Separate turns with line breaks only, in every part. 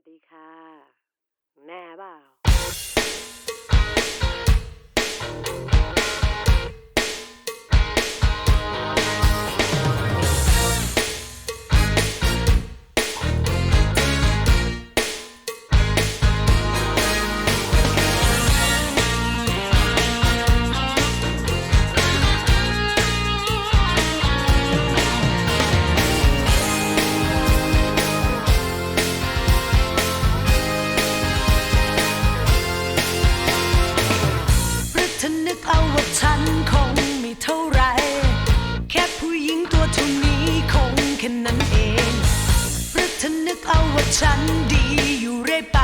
สวัสดีค่ะ แน่เปล่า
ว่าฉันคงไม่เท่าไรแค่ผู้หญิงตัวท่นี้คงแค่นั้นเองหรือเธนึกเอาว่าฉันดีอยู่เรื่อยไป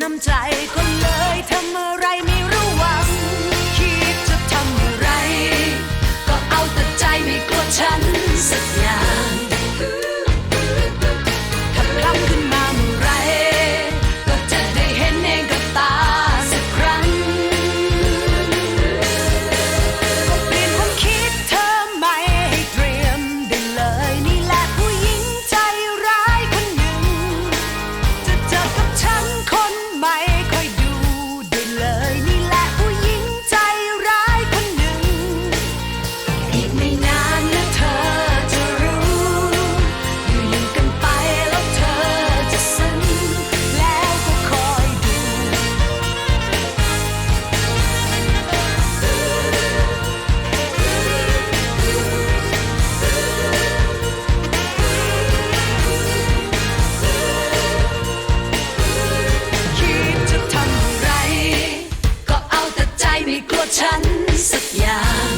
นำใจคนเลย กลัวฉันสักอย่าง